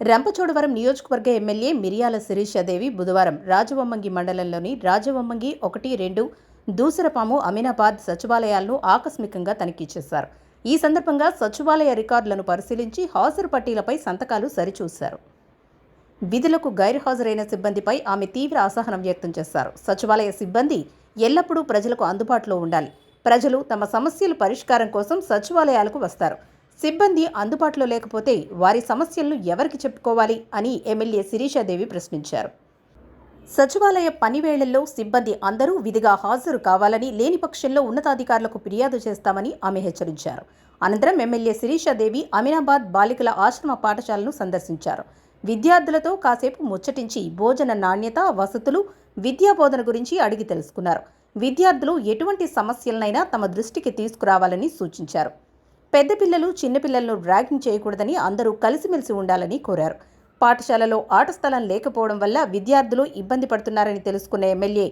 రంపచోడవరం నియోజకవర్గ ఎమ్మెల్యే మిరియాల శిరీషాదేవి బుధవారం రాజవమ్మంగి మండలంలోని రాజవమ్మంగి ఒకటి రెండు దూసరపాము అమీనాబాద్ సచివాలయాలను ఆకస్మికంగా తనిఖీ చేశారు. ఈ సందర్భంగా సచివాలయ రికార్డులను పరిశీలించి హాజరు పట్టీలపై సంతకాలు సరిచూశారు. విధులకు గైర్హాజరైన సిబ్బందిపై ఆమె తీవ్ర అసహనం వ్యక్తం చేశారు. సచివాలయ సిబ్బంది ఎల్లప్పుడూ ప్రజలకు అందుబాటులో ఉండాలి. ప్రజలు తమ సమస్యల పరిష్కారం కోసం సచివాలయాలకు వస్తారు. సిబ్బంది అందుబాటులో లేకపోతే వారి సమస్యలను ఎవరికి చెప్పుకోవాలి అని ఎమ్మెల్యే శిరీషాదేవి ప్రశ్నించారు. సచివాలయ పనివేళల్లో సిబ్బంది అందరూ విధిగా హాజరు కావాలని లేని పక్షంలో ఉన్నతాధికారులకు ఫిర్యాదు చేస్తామని ఆమె హెచ్చరించారు. అనంతరం ఎమ్మెల్యే శిరీషాదేవి అమీనాబాద్ బాలికల ఆశ్రమ పాఠశాలను సందర్శించారు. విద్యార్థులతో కాసేపు ముచ్చటించి భోజన నాణ్యత వసతులు విద్యాబోధన గురించి అడిగి తెలుసుకున్నారు. విద్యార్థులు ఎటువంటి సమస్యలనైనా తమ దృష్టికి తీసుకురావాలని సూచించారు. పెద్ద పిల్లలు చిన్నపిల్లలను ర్యాగింగ్ చేయకూడదని అందరూ కలిసిమెలిసి ఉండాలని కోరారు. పాఠశాలలో ఆట స్థలం లేకపోవడం వల్ల విద్యార్థులు ఇబ్బంది పడుతున్నారని తెలుసుకున్న ఎమ్మెల్యే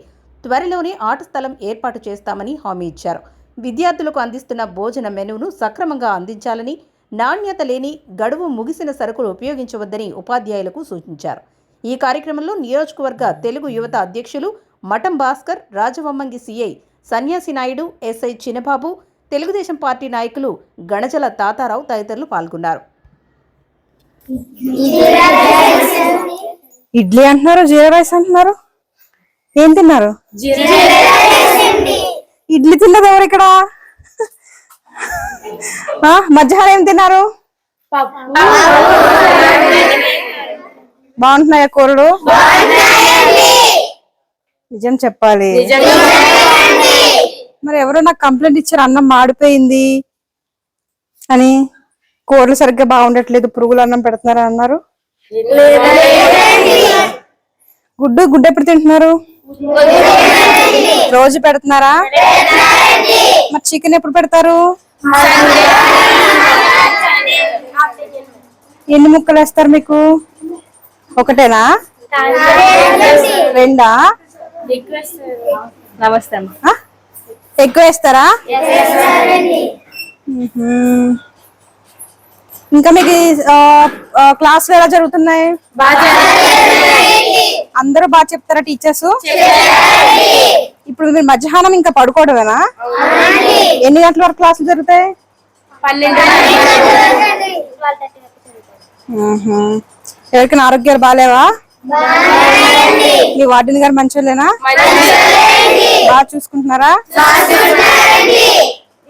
త్వరలోనే ఆట స్థలం ఏర్పాటు చేస్తామని హామీ ఇచ్చారు. విద్యార్థులకు అందిస్తున్న భోజన మెనూను సక్రమంగా అందించాలని నాణ్యత లేని గడువు ముగిసిన సరుకులు ఉపయోగించవద్దని ఉపాధ్యాయులకు సూచించారు. ఈ కార్యక్రమంలో నియోజకవర్గ తెలుగు యువత అధ్యక్షులు మఠం Bhaskar Rajavommangi CI Sanyasi Naidu SI Chinnababu Telugu Desam party నాయకులు గణజల తాతారావు తదితరులు పాల్గొన్నారు. ఇడ్లీ అంటున్నారు జీరా రైస్ అంటున్నారు. ఏం తిన్నారు? ఇడ్లీ తిన్నది ఎవరు ఇక్కడ? ఆ, మధ్యాహ్నం ఏం తిన్నారు? బాగుంటున్నాయా కూరలు? నిజం చెప్పాలి. మరి ఎవరో నాకు కంప్లైంట్ ఇచ్చారు అన్నం మాడిపోయింది అని. కూరలు సరిగ్గా బాగుండట్లేదు పురుగులు అన్నం పెడుతున్నారా అన్నారు. గుడ్డు గుడ్డు ఎప్పుడు తింటున్నారు? రోజు పెడుతున్నారా? మరి చికెన్ ఎప్పుడు పెడతారు? ఎన్ని ముక్కలు వేస్తారు మీకు? ఒకటేనా? రెండా? నమస్తే ఆ? ఎక్కువ వేస్తారా. ఇంకా మీకు క్లాసులు ఎలా జరుగుతున్నాయి? అందరూ బాగా చెప్తారా టీచర్స్? ఇప్పుడు మీరు మధ్యాహ్నం ఇంకా పడుకోవడమేనా? ఎన్ని గంటల వరకు క్లాసులు జరుగుతాయి. ఎవరికైనా ఆరోగ్యాలు బాగాలేవా మీ వార్డెన్ గారు మంచోళ్ళేనా? బాగా చూసుకుంటున్నారా?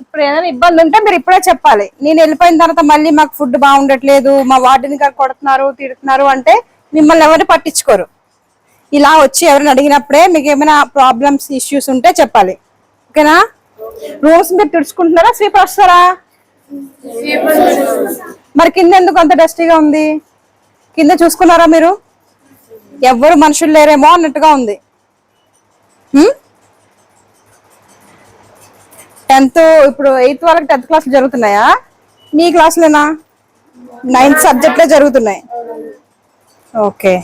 ఇప్పుడు ఏదైనా ఇబ్బంది ఉంటే మీరు ఇప్పుడే చెప్పాలి. నేను వెళ్ళిపోయిన తర్వాత మళ్ళీ మాకు ఫుడ్ బాగుండట్లేదు మా వార్డెన్ గారు కొడుతున్నారు తిడుతున్నారు అంటే మిమ్మల్ని ఎవరిని పట్టించుకోరు. ఇలా వచ్చి ఎవరిని అడిగినప్పుడే మీకు ఏమైనా ప్రాబ్లమ్స్ ఇష్యూస్ ఉంటే చెప్పాలి. ఓకేనా? రూమ్స్ మీరు తుడుచుకుంటున్నారా? స్వీపర్ వస్తారా? మరి కింద ఎందుకు అంత డస్టీగా ఉంది? కింద చూసుకున్నారా మీరు? ఎవ్వరు మనుషులు లేరేమో అన్నట్టుగా ఉంది. టెన్త్ ఇప్పుడు ఎయిత్ వాళ్ళకి టెన్త్ క్లాస్ జరుగుతున్నాయా? మీ క్లాసులేనా? నైన్త్ సబ్జెక్ట్లే జరుగుతున్నాయి. ఓకే.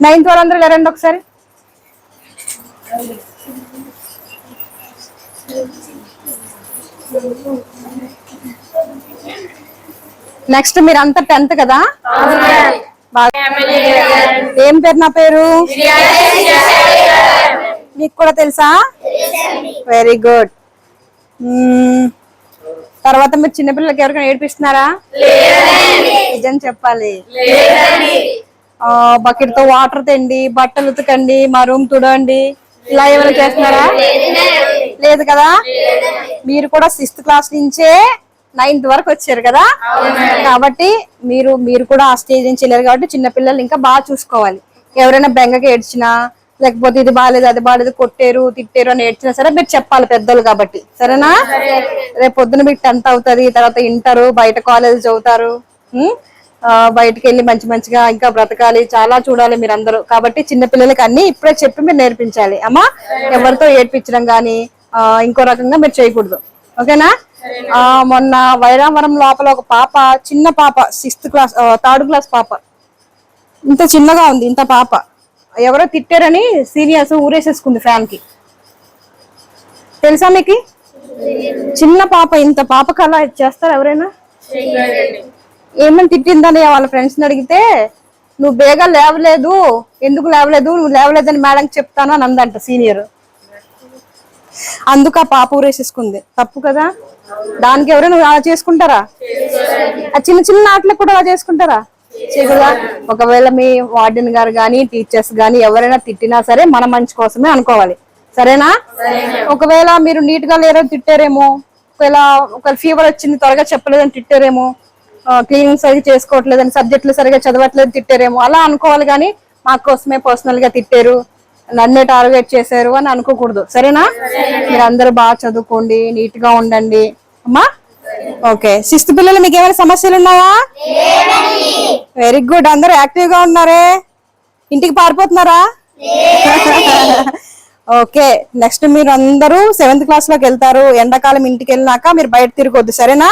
నైన్త్ వాళ్ళందరూ లేరండి ఒకసారి? నెక్స్ట్ మీరు అంతా టెన్త్ కదా? ఏం పేరు నా పేరు? మీకు కూడా తెలుసా? వెరీ గుడ్ తర్వాత మీరు చిన్నపిల్లలకి ఎవరికైనా ఏడిపిస్తున్నారా? నిజం చెప్పాలి. బకెట్తో వాటర్ తెండి బట్టలు ఉతకండి మా రూమ్ తుడండి. ఇలా ఏమైనా చేస్తున్నారా? లేదు కదా? మీరు కూడా సిక్స్త్ క్లాస్ నుంచే నైన్త్ వరకు వచ్చారు కదా? కాబట్టి మీరు మీరు కూడా ఆ స్టేజ్ నుంచి వెళ్ళారు కాబట్టి చిన్నపిల్లలు ఇంకా బాగా చూసుకోవాలి. ఎవరైనా బెంగకి ఏడ్చినా లేకపోతే ఇది బాగాలేదు అది బాగాలేదు కొట్టారు తిట్టారు అని ఏడ్చినా సరే మీరు చెప్పాలి పెద్దలు కాబట్టి. సరేనా? రేపు పొద్దున మీకు టెన్త్ అవుతుంది తర్వాత ఇంటరు బయట కాలేజ్ చదువుతారు బయటకు వెళ్ళి మంచి మంచిగా ఇంకా బ్రతకాలి చాలా చూడాలి మీరు అందరూ కాబట్టి చిన్న పిల్లలకి అన్ని ఇప్పుడే చెప్పి మీరు నేర్పించాలి. అమ్మా ఎవరితో ఏడ్పించడం కానీ ఇంకో రకంగా మీరు చేయకూడదు. ఓకేనా? ఆ, మొన్న వైరావరం లోపల ఒక పాప చిన్న పాప సిక్స్త్ క్లాస్ థర్డ్ క్లాస్ పాప. ఇంత చిన్నగా ఉంది ఇంత పాప. ఎవరో తిట్టారని సీనియర్స్ ఊరేసేసుకుంది ఫ్యాన్కి తెలుసా మీకు? చిన్న పాప ఇంత పాప కళ చేస్తారు ఎవరైనా? ఏమని తిట్టిందని వాళ్ళ ఫ్రెండ్స్ అడిగితే నువ్వు బేగా లేవలేదు ఎందుకు లేవలేదు నువ్వు లేవలేదని మేడం చెప్తాను అని అందంట సీనియర్. అందుకు ఆ పాప ఊరేసేసుకుంది. తప్పు కదా? దానికి ఎవరైనా అలా చేసుకుంటారా? ఆ చిన్న చిన్న ఆటలకు కూడా అలా చేసుకుంటారా? చేయకూడదా ఒకవేళ మీ వార్డెన్ గారు కానీ టీచర్స్ కానీ ఎవరైనా తిట్టినా సరే మన మంచి కోసమే అనుకోవాలి. సరేనా? ఒకవేళ మీరు నీట్గా లేరో తిట్టారేమో ఒకవేళ ఒకవేళ ఫీవర్ వచ్చింది త్వరగా చెప్పలేదని తిట్టారేమో క్లీనింగ్ సరిగ్గా చేసుకోవట్లేదని సబ్జెక్టులు సరిగా చదవట్లేదు తిట్టారేమో అలా అనుకోవాలి కానీ మా కోసమే పర్సనల్గా తిట్టారు నన్నే టార్గెట్ చేశారు అని అనుకోకూడదు. సరేనా? మీరు అందరూ బాగా చదువుకోండి నీట్గా ఉండండి. అమ్మా? ఓకే. సిక్స్త్ పిల్లలు మీకు ఏమైనా సమస్యలు ఉన్నాయా వెరీ గుడ్ అందరూ యాక్టివ్గా ఉన్నారే? ఇంటికి పారిపోతున్నారా? ఓకే. నెక్స్ట్ మీరు అందరూ సెవెంత్ క్లాస్లోకి వెళ్తారు. ఎండాకాలం ఇంటికి వెళ్ళినాక మీరు బయట తిరగొద్దు సరేనా?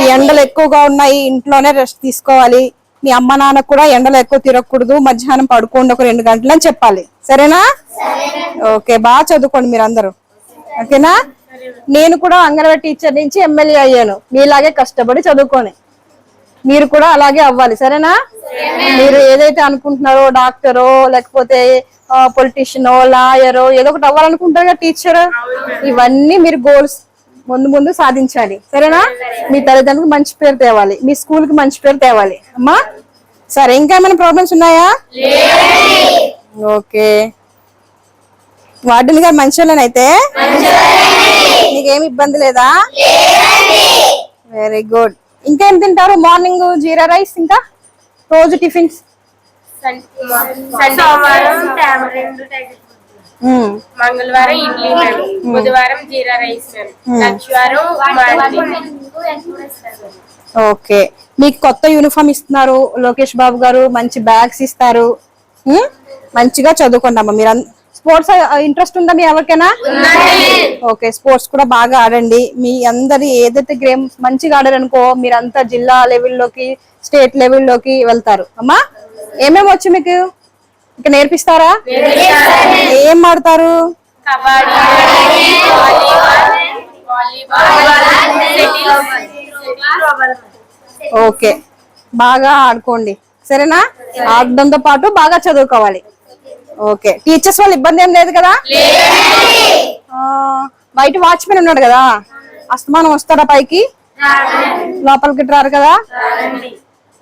ఈ ఎండలు ఎక్కువగా ఉన్నాయి ఇంట్లోనే రెస్ట్ తీసుకోవాలి. మీ అమ్మ నాన్న కూడా ఎండలు ఎక్కువ తిరగకూడదు మధ్యాహ్నం పడుకోండి ఒక రెండు గంటలు అని చెప్పాలి. సరేనా? ఓకే. బాగా చదువుకోండి మీరు అందరూ ఓకేనా? నేను కూడా అంగన్వాడీ టీచర్ నుంచి ఎమ్మెల్యే అయ్యాను. మీలాగే కష్టపడి చదువుకొని. మీరు కూడా అలాగే అవ్వాలి. సరేనా? మీరు ఏదైతే అనుకుంటున్నారో డాక్టరో లేకపోతే పొలిటీషియనో లాయరో ఏదో ఒకటి అవ్వాలనుకుంటారు కదా టీచర్? ఇవన్నీ మీరు గోల్స్ ముందు ముందు సాధించాలి. సరేనా? మీ తల్లిదండ్రులకు మంచి పేరు తేవాలి. మీ స్కూల్కి మంచి పేరు తేవాలి. అమ్మా? సరే ఇంకా ఏమైనా ప్రాబ్లమ్స్ ఉన్నాయా? ఓకే. వార్డెన్ గారు మంచోళ్ళనైతే? నీకేమి ఇబ్బంది లేదా? వెరీ గుడ్ ఇంకేం తింటారు? మార్నింగ్ జీరా రైస్ ఇంకా? రోజు టిఫిన్స్? సోమవారం టామరిండ్ ప్యాకెట్ మంగళవారం ఇడ్లీ మేడం. బుధవారం జీరా రైస్ మేడం. లక్షవారం ఓకే మీకు కొత్త యూనిఫామ్ ఇస్తున్నారు లోకేష్ బాబు గారు. మంచి బ్యాగ్స్ ఇస్తారు. మంచిగా చదువుకోండి అమ్మ. మీరు స్పోర్ట్స్ ఇంట్రెస్ట్ ఉందా మీ ఎవరికైనా? ఓకే స్పోర్ట్స్ కూడా బాగా ఆడండి. మీ అందరి ఏదైతే గేమ్ మంచిగా ఆడారనుకో మీరంతా జిల్లా లెవెల్లోకి స్టేట్ లెవెల్లోకి వెళ్తారు. అమ్మా ఏమేమి వచ్చు మీకు? ఇక నేర్పిస్తారా? ఏం ఆడతారు? ఓకే బాగా ఆడుకోండి. సరేనా? ఆడడంతో పాటు బాగా చదువుకోవాలి. ఓకే. టీచర్స్ వాళ్ళు ఇబ్బంది ఏం లేదు కదా? బయట వాచ్మెన్ ఉన్నాడు కదా? అస్తమానం వస్తాడా పైకి? లోపలికి రారు కదా?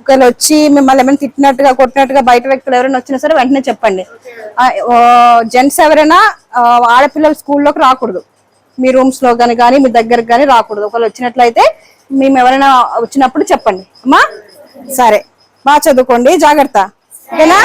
ఒకవేళ వచ్చి మిమ్మల్ని ఏమైనా తిట్టినట్టుగా కొట్టినట్టుగా బయట వ్యక్తులు ఎవరైనా వచ్చినా సరే వెంటనే చెప్పండి. జెంట్స్ ఎవరైనా ఆడపిల్లలు స్కూల్లోకి రాకూడదు. మీ రూమ్స్లో కానీ కానీ మీ దగ్గరకు కానీ రాకూడదు. ఒకవేళ వచ్చినట్లయితే మేము ఎవరైనా వచ్చినప్పుడు చెప్పండి. అమ్మా సరే. బాగా చదువుకోండి. జాగ్రత్త. ఓకేనా